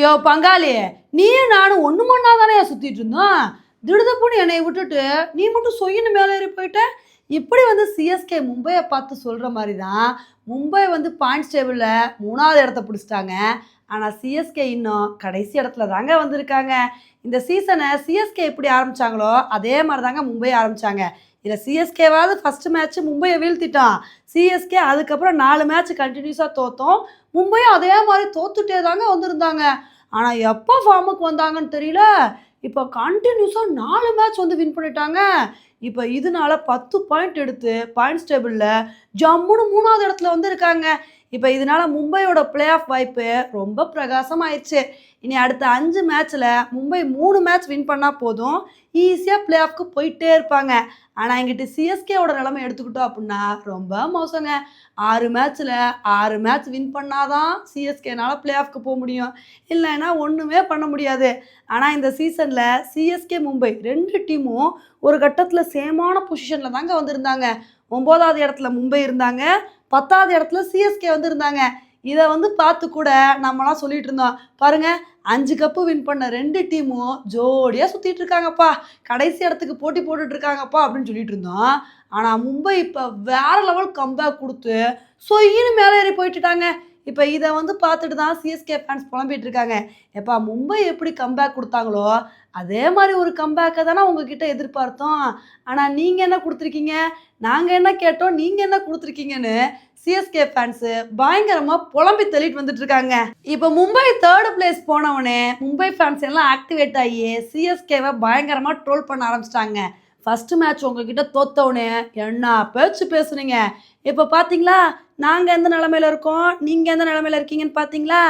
யோ பங்காளி நீயும் நானும் ஒன்று மண்ணா தானே சுற்றிட்டு இருந்தோம்? திடுதப்புன்னு என்னை விட்டுட்டு நீ மட்டும் சொயின்னு மேலே ஏறி போயிட்ட? இப்படி வந்து சிஎஸ்கே மும்பையை பார்த்து சொல்கிற மாதிரி தான் மும்பை வந்து பாயிண்ட்ஸ் டேபிளில் மூணாவது இடத்த பிடிச்சிட்டாங்க. ஆனால் சிஎஸ்கே இன்னும் கடைசி இடத்துல தாங்க வந்திருக்காங்க. இந்த சீசனை சிஎஸ்கே எப்படி ஆரம்பிச்சாங்களோ அதே மாதிரி தாங்க மும்பை ஆரம்பிச்சாங்க. இதில் சிஎஸ்கேவாவது ஃபர்ஸ்ட் மேட்ச் மும்பையை வீழ்த்திட்டான். சிஎஸ்கே அதுக்கப்புறம் நாலு மேட்ச் கண்டினியூஸாக தோத்தோம். மும்பையும் அதே மாதிரி தோத்துட்டே தாங்க வந்திருந்தாங்க. ஆனால் எப்போ ஃபார்முக்கு வந்தாங்கன்னு தெரியல. இப்போ கண்டினியூஸாக நாலு மேட்ச் வந்து வின் பண்ணிட்டாங்க. இப்போ இதனால பத்து பாயிண்ட் எடுத்து பாயிண்ட்ஸ் டேபிளில் ஜம்முன்னு மூணாவது இடத்துல வந்து இருக்காங்க இப்போ இதனால மும்பையோட பிளே ஆஃப் வாய்ப்பு ரொம்ப பிரகாசமாயிருச்சு. இனி அடுத்த அஞ்சு மேட்ச்சில் மும்பை மூணு மேட்ச் வின் பண்ணால் போதும் ஈஸியாக பிளே ஆஃப்க்கு போயிட்டே இருப்பாங்க. ஆனால் எங்கிட்ட சிஎஸ்கேவோட நிலமை எடுத்துக்கிட்டோம் அப்படின்னா ரொம்ப மோசங்க. ஆறு மேட்ச்சில் ஆறு மேட்ச் வின் பண்ணாதான் சிஎஸ்கேனால் பிளே ஆஃப்க்கு போக முடியும். இல்லைன்னா ஒன்றுமே பண்ண முடியாது. ஆனால் இந்த சீசனில் சிஎஸ்கே மும்பை ரெண்டு டீமும் ஒரு கட்டத்தில் சேமான பொசிஷனில் தாங்க வந்திருந்தாங்க. ஒம்போதாவது இடத்துல மும்பை இருந்தாங்க. பத்தாவது இடத்துல சிஎஸ்கே வந்து இருந்தாங்க இதை வந்து பார்த்து கூட நம்மலாம் சொல்லிட்டு இருந்தோம். பாருங்க அஞ்சு கப்பு வின் பண்ண ரெண்டு டீமும் ஜோடியாக சுற்றிட்டு இருக்காங்கப்பா. கடைசி இடத்துக்கு போட்டி போட்டுட்டு இருக்காங்கப்பா அப்படின்னு சொல்லிட்டு இருந்தோம். ஆனால் மும்பை இப்போ வேற லெவல் கம்பேக் கொடுத்து சொயின்னு மேலே ஏறி போயிட்டுட்டாங்க. இப்போ இதை வந்து பார்த்துட்டு தான் சிஎஸ்கே ஃபேன்ஸ் புலம்பிட்டு இருக்காங்க. எப்பா மும்பை எப்படி கம்பேக் கொடுத்தாங்களோ அதே மாதிரி ஒரு கம்பேக்கை தானே உங்ககிட்ட எதிர்பார்த்தோம். ஆனால் நீங்கள் என்ன கொடுத்துருக்கீங்க? நாங்கள் என்ன கேட்டோம்? நீங்கள் என்ன கொடுத்துருக்கீங்கன்னு சிஎஸ்கே ஃபேன்ஸு பயங்கரமாக புலம்பி தள்ளிட்டு வந்துட்டு இருக்காங்க. இப்போ மும்பை தேர்டு பிளேஸ் போனவனே மும்பை ஃபேன்ஸ் எல்லாம் ஆக்டிவேட் ஆகி சிஎஸ்கேவை பயங்கரமாக ட்ரோல் பண்ண ஆரம்பிச்சிட்டாங்க. ஃபஸ்ட்டு மேட்ச் உங்ககிட்ட தோத்தவனே என்ன பேச்சு பேசுனீங்க? இப்போ பார்த்தீங்களா நாங்கள் எந்த நிலமையில இருக்கோம்? நீங்கள் எந்த நிலமையில இருக்கீங்கன்னு பார்த்தீங்களா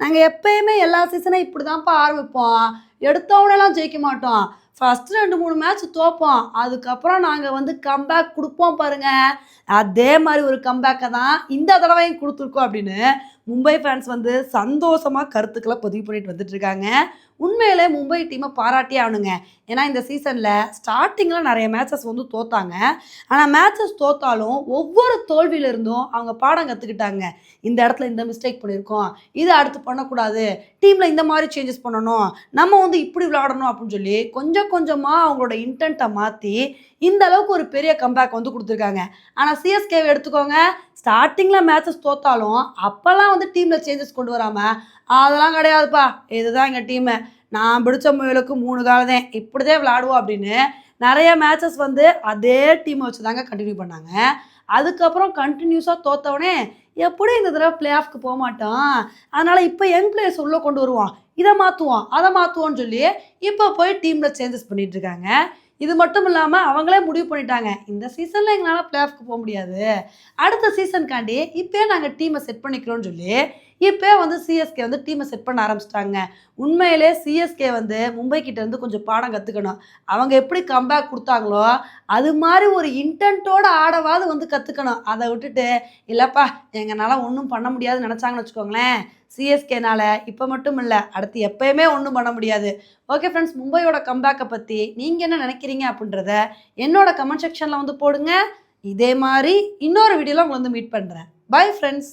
நாங்கள் எப்பயுமே எல்லா சீசனும் இப்படி தான்ப்பா ஆரம்பிப்போம். எடுத்தவனெல்லாம் ஜெயிக்க மாட்டோம். ஃபஸ்ட்டு ரெண்டு மூணு மேட்ச் தோப்போம். அதுக்கப்புறம் நாங்கள் வந்து கம்பேக் கொடுப்போம் பாருங்க. அதே மாதிரி ஒரு கம்பேக்கை தான் இந்த தடவையும் கொடுத்துருக்கோம் அப்படின்னு மும்பை ஃபேன்ஸ் வந்து சந்தோஷமாக கருத்துக்களை பதிவு பண்ணிட்டு வந்துட்டு இருக்காங்க உண்மையிலே மும்பை டீமை பாராட்டியே ஆகணுங்க. ஏன்னா இந்த சீசனில் ஸ்டார்டிங்கில் நிறைய மேட்சஸ் வந்து தோத்தாங்க. ஆனால் மேட்சஸ் தோத்தாலும் ஒவ்வொரு தோல்வியிலிருந்தும் அவங்க பாடம் கற்றுக்கிட்டாங்க இந்த இடத்துல இந்த மிஸ்டேக் பண்ணியிருக்கோம். இதை அடுத்து பண்ணக்கூடாது. டீமில் இந்த மாதிரி சேஞ்சஸ் பண்ணணும். நம்ம வந்து இப்படி விளையாடணும் அப்படின்னு சொல்லி கொஞ்சம் கொஞ்சமாக அவங்களோட இன்டென்ட்டை மாற்றி இந்த அளவுக்கு ஒரு பெரிய கம்பேக் வந்து கொடுத்துருக்காங்க. ஆனால் சிஎஸ்கேவை எடுத்துக்கோங்க. ஸ்டார்டிங்கில் மேட்சஸ் தோத்தாலும் அப்போல்லாம் வந்து டீமில் சேஞ்சஸ் கொண்டு வராமல் அதெல்லாம் கிடையாதுப்பா. இதுதான் எங்கள் டீமு நான் பிடிச்ச முயலுக்கு மூணு காலம் தான். இப்படிதான் விளாடுவோம் அப்படின்னு நிறைய மேட்சஸ் வந்து அதே டீமை வச்சு தாங்க கண்டினியூ பண்ணாங்க. அதுக்கப்புறம் கண்டினியூஸாக தோத்தவனே எப்படி இந்த தடவை பிளே ஆஃப்க்கு போக மாட்டோம். அதனால் இப்போ யங் பிளேயர்ஸ் உள்ளே கொண்டு வருவோம் இதை மாற்றுவோம் அதை மாற்றுவோன்னு சொல்லி இப்போ போய் டீமில் சேஞ்சஸ் பண்ணிகிட்ருக்காங்க இருக்காங்க. இது மட்டும் இல்லாமல் அவங்களே முடிவு பண்ணிட்டாங்க. இந்த சீசனில் எங்களால் பிளே ஆஃப்க்கு போக முடியாது. அடுத்த சீசனுக்காண்டி இப்போயே நாங்கள் டீமை செட் பண்ணிக்கிறோன்னு சொல்லி இப்போ வந்து சிஎஸ்கே வந்து டீமை செட் பண்ண ஆரம்பிச்சிட்டாங்க. உண்மையிலே சிஎஸ்கே வந்து மும்பை கிட்ட இருந்து கொஞ்சம் பாடம் கற்றுக்கணும் அவங்க எப்படி கம்பேக் கொடுத்தாங்களோ அது மாதிரி ஒரு இன்டென்ட்டோட ஆடவாது வந்து கற்றுக்கணும் அதை விட்டுட்டு இல்லைப்பா எங்களால் ஒன்றும் பண்ண முடியாதுன்னு நினச்சாங்கன்னு வச்சுக்கோங்களேன். சிஎஸ்கேனால இப்போ மட்டும் இல்லை அடுத்து எப்பயுமே ஒன்றும் பண்ண முடியாது. ஓகே ஃப்ரெண்ட்ஸ் மும்பையோட கம்பேக்கை பற்றி நீங்கள் என்ன நினைக்கிறீங்க அப்படின்றத என்னோட கமெண்ட் செக்ஷனில் வந்து போடுங்க. இதே மாதிரி இன்னொரு வீடியோவில் உங்களை வந்து மீட் பண்ணுறேன் பை ஃப்ரெண்ட்ஸ்